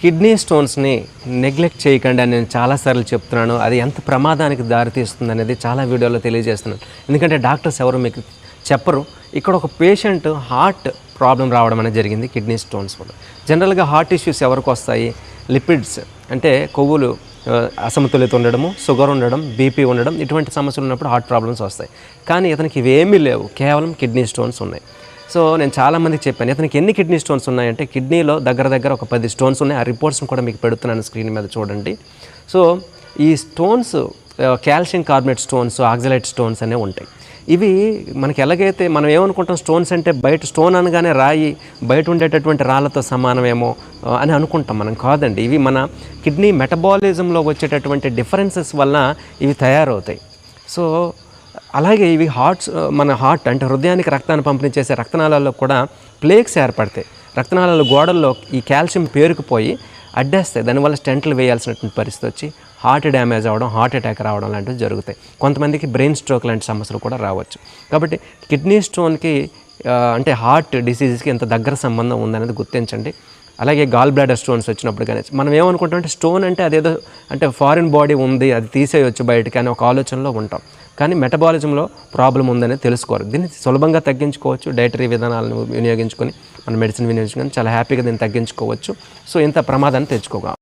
Kidney స్టోన్స్ని neglect చేయకండి అని నేను చాలాసార్లు చెప్తున్నాను. అది ఎంత ప్రమాదానికి దారితీస్తుంది అనేది చాలా వీడియోలో తెలియజేస్తున్నాను. ఎందుకంటే డాక్టర్స్ ఎవరు మీకు చెప్పరు. ఇక్కడ ఒక పేషెంట్ హార్ట్ ప్రాబ్లం రావడం అనేది జరిగింది కిడ్నీ స్టోన్స్ వల్ల. జనరల్గా హార్ట్ ఇష్యూస్ ఎవరికి వస్తాయి? లిపిడ్స్ అంటే కొవ్వులు అసమతుల్యత ఉండడము షుగర్ ఉండడం బీపీ ఉండడం ఇటువంటి సమస్యలు ఉన్నప్పుడు హార్ట్ ప్రాబ్లమ్స్ వస్తాయి. కానీ ఇతనికి ఇవేమీ లేవు. కేవలం కిడ్నీ స్టోన్స్ ఉన్నాయి. సో నేను చాలామందికి చెప్పాను. ఇతనికి ఎన్ని కిడ్నీ స్టోన్స్ ఉన్నాయంటే కిడ్నీలో దగ్గర దగ్గర ఒక పది స్టోన్స్ ఉన్నాయి. ఆ రిపోర్ట్స్ని కూడా మీకు పెడుతున్నాను స్క్రీన్ మీద చూడండి. సో ఈ stones calcium carbonate stones oxalate stones అనేవి ఉంటాయి. ఇవి మనకి ఎలాగైతే మనం ఏమనుకుంటాం స్టోన్స్ అంటే బయట స్టోన్ అనగానే రాయి బయట ఉండేటటువంటి రాళ్ళతో సమానమేమో అని అనుకుంటాం మనం కాదండి. ఇవి మన కిడ్నీ మెటబాలిజంలో వచ్చేటటువంటి డిఫరెన్సెస్ వల్ల ఇవి తయారవుతాయి. సో అలాగే ఇవి హార్ట్స్ మన హార్ట్ అంటే హృదయానికి రక్తాన్ని పంపిణీ చేసే రక్తనాళాల్లో కూడా ప్లేక్స్ ఏర్పడతాయి. రక్తనాళాల గోడల్లో ఈ కాల్షియం పేరుకుపోయి అడ్డేస్తాయి. దానివల్ల స్టెంట్లు వేయాల్సినటువంటి పరిస్థితి వచ్చి హార్ట్ డ్యామేజ్ అవ్వడం హార్ట్ అటాక్ రావడం లాంటివి జరుగుతాయి. కొంతమందికి బ్రెయిన్ స్ట్రోక్ లాంటి సమస్యలు కూడా రావచ్చు. కాబట్టి కిడ్నీ స్టోన్కి అంటే హార్ట్ డిసీజెస్కి ఎంత దగ్గర సంబంధం ఉందనేది గుర్తించండి. అలాగే గాల్ బ్లాడర్ స్టోన్స్ వచ్చినప్పుడు కానీ. మనం ఏమనుకుంటాం అంటే స్టోన్ అంటే అదేదో అంటే ఫారిన్ బాడీ ఉంది అది తీసేయొచ్చు బయటకి అని ఒక ఆలోచనలో ఉంటాం. కానీ మెటబాలిజంలో ప్రాబ్లం ఉందని తెలుసుకోరు. దీన్ని సులభంగా తగ్గించుకోవచ్చు డైటరీ విధానాలను వినియోగించుకొని మన మెడిసిన్ వినియోగించుకొని చాలా హ్యాపీగా దీన్ని తగ్గించుకోవచ్చు. సో ఇంత ప్రమాదాన్ని తెచ్చుకోగా